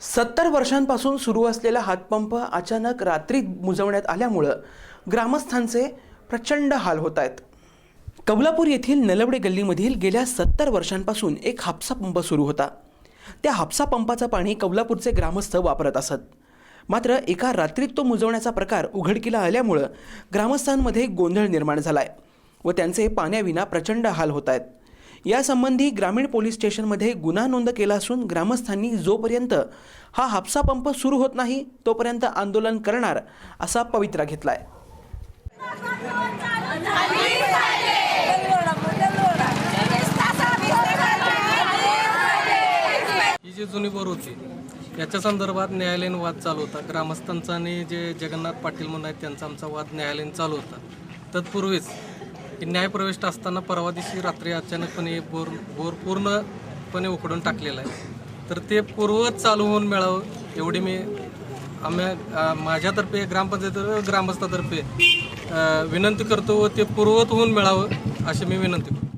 सत्तर वर्षांपासून सुरू असलेला हातपंप अचानक रात्री मुजवण्यात आल्यामुळं ग्रामस्थांचे प्रचंड हाल होत आहेत कबलापूर येथील नलवडे गल्लीमधील गेल्या सत्तर वर्षांपासून एक हापसा पंप सुरू होता. त्या हापसा पंपाचं पाणी कबलापूरचे ग्रामस्थ वापरत असत. मात्र एका रात्रीत तो मुजवण्याचा प्रकार उघडकीला आल्यामुळं ग्रामस्थांमध्ये गोंधळ निर्माण झालाय व त्यांचे पाण्याविना प्रचंड हाल होत आहेत यासंबंधी ग्रामीण पोलीस स्टेशनमध्ये गुन्हा नोंद केला असून ग्रामस्थांनी जोपर्यंत हा हापसा पंप सुरू होत नाही तोपर्यंत आंदोलन करणार असा पवित्रा घेतला ही जी जुनी बोर होती याच्या संदर्भात न्यायालयीन वाद चालू होता. ग्रामस्थांचा आणि जे जगन्नाथ पाटील म्हणून आहेत त्यांचा आमचा वाद न्यायालयीन चालू होता. तत्पूर्वीच न्यायप्रविष्ट असताना परवा दिवशी रात्री अचानकपणे बोर बोर पूर्णपणे उकडून टाकलेला आहे. तर ते पूर्वत चालू होऊन मिळावं एवढी मी आम्ही माझ्यातर्फे ग्रामपंचायत ग्रामस्थातर्फे विनंती करतो व ते पूर्वत होऊन मिळावं अशी मी विनंती करतो.